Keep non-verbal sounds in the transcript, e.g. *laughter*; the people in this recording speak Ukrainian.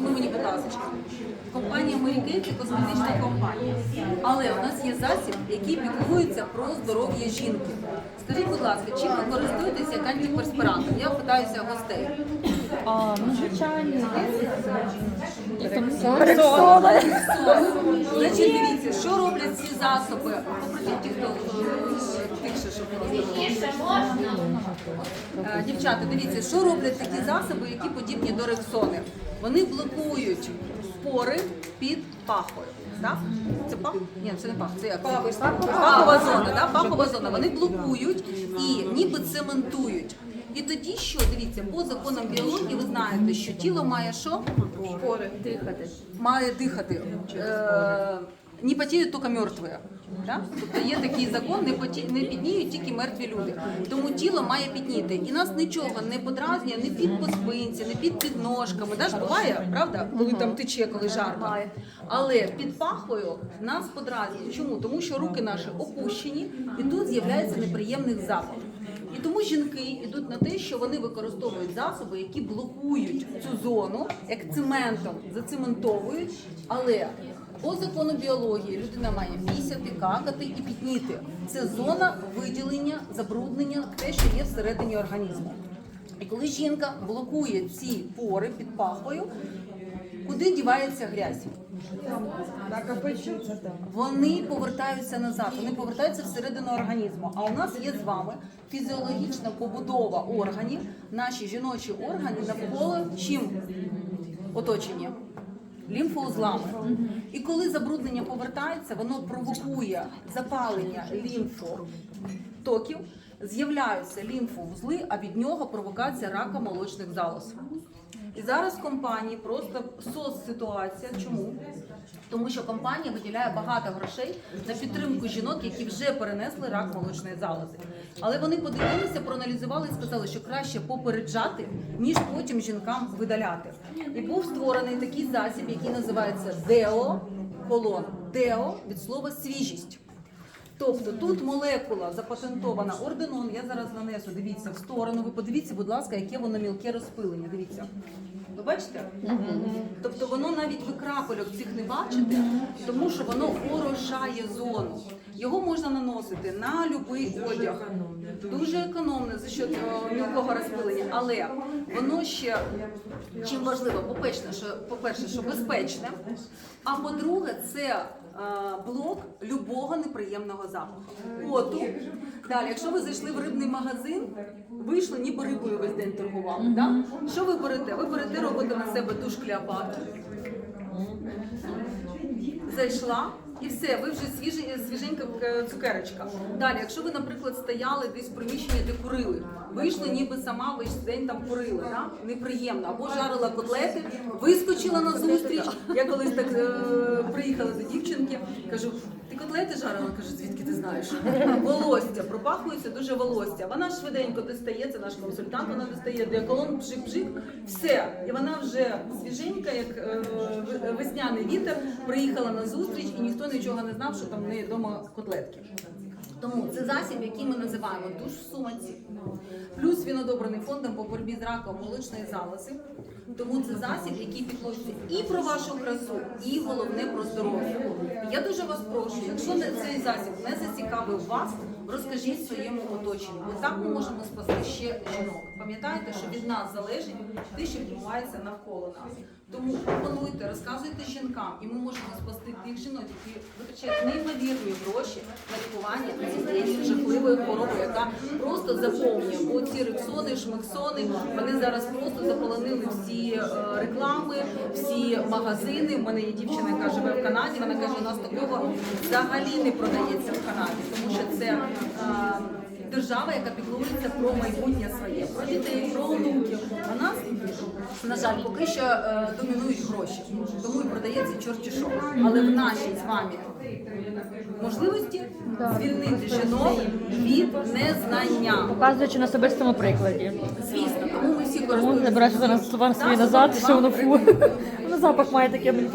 будь. Компанія Моряки це косметична компанія. Але у нас є засіб, який піклується про здоров'я жінки. Скажіть, будь ласка, чим ви користуєтесь як антиперспирантом? Я питаюся гостей. Ну, звичайно. Значить, дивіться, що роблять ці засоби. Попросіть ті, хто е, тихше, щоб було здорово. Е, Дівчата, дивіться, що роблять такі засоби, які подібні до рексони. Вони блокують спори під пахою. Так? Це пах? Ні, це не пах, це як? Пахова зона, да? пахова зона. Вони блокують і ніби цементують. І тоді що, дивіться, по законам біології ви знаєте, що тіло має що? Спори. Дихати. Має дихати. Е, не потіють тільки мертві. Да? Тобто є такий закон, не, поті... не підніють тільки мертві люди. Тому тіло має підніти. І нас нічого не подразнює, не під по спинці, не під підножками. Да? ж буває, правда? Коли там тече, коли жарко. Але під пахою нас подразнює. Чому? Тому що руки наші опущені, і тут з'являється неприємний запах. І тому жінки йдуть на те, що вони використовують засоби, які блокують цю зону, як цементом зацементовують. Але по закону біології людина має пісяти, какати і пітніти. Це зона виділення, забруднення, те, що є всередині організму. І коли жінка блокує ці пори під пахою, куди дівається грязь? Вони повертаються назад, вони повертаються всередину організму. А у нас є з вами фізіологічна побудова органів, наші жіночі органи навколо чим оточені? Лімфоузлами. І коли забруднення повертається, воно провокує запалення лімфотоків, з'являються лімфоузли, а від нього провокація рака молочних залоз. І зараз в компанії просто соцситуація. Чому? Тому що компанія виділяє багато грошей на підтримку жінок, які вже перенесли рак молочної залози. Але вони подивилися, проаналізували і сказали, що краще попереджати, ніж потім жінкам видаляти. І був створений такий засіб, який називається Део колон. Део від слова свіжість. Тобто тут молекула запатентована орденон. Я зараз нанесу. Дивіться в сторону. Ви подивіться, будь ласка, яке воно мілке розпилення. Дивіться. Ви бачите? Тобто воно навіть ви крапельок цих не бачите, тому що воно орошає зону. Його можна наносити на будь-який одяг. Дуже економно за счет е, мілкого розпилення, але воно ще чим важливо, по-перше, що по-перше, що безпечне. А по-друге, це блок любого неприємного запаху. Поту. Далі, якщо ви зайшли в рибний магазин, вийшли, ніби рибою весь день торгували. Да? Що ви берете? Ви берете, робите на себе душ Клеопатри. Зайшла. І все, ви вже свіжі, свіженька е, цукерочка. Далі, якщо ви, наприклад, стояли десь в приміщенні, де курили, вийшли, ніби сама весь день там курили, да? неприємно, або жарила котлети, вискочила на зустріч. Я колись так е, приїхала до дівчинки, кажу, ти котлети жарила? Каже, звідки ти знаєш? *laughs* Волосся, пропахується дуже волосся. Вона швиденько достає, це наш консультант, вона достає діаколон, бжик-бжик, все. І вона вже свіженька, як е, весняний вітер, приїхала на зустріч і ніхто нічого не знав, що там в неї вдома котлетки. Тому це засіб, який ми називаємо душ сумаці. Плюс він одобрений фондом по боротьбі з раком молочної залози. Тому це засіб, який піклується і про вашу красу, і головне про здоров'я. Я дуже вас прошу, якщо цей засіб не зацікавив вас, розкажіть своєму оточенню. Бо так ми можемо спасти ще жінок. Пам'ятайте, що від нас залежить те, що відбувається навколо нас. Тому пропонуйте, розказуйте жінкам, і ми можемо спасти тих жінок, які витрачають неймовірні гроші на лікування цієї жахливої хвороби, яка просто заповнює. Бо ці рексони, шмексони, вони зараз просто заполонили всі е, реклами, всі магазини. У мене є дівчина, яка живе в Канаді. Вона каже, у нас такого взагалі не продається в Канаді, тому що це. Е, Держава, яка піклується про майбутнє своє, про дітей, про онуків. А нас, на жаль, поки що е, домінують гроші, тому і продається чорті що. Але в нашій з вами можливості звільнити жінок від незнання. Показуючи на особистому прикладі. Звісно, тому ми всі користуємося. забирати зараз слова свої назад, що воно фу. Воно *laughs* запах має таке мені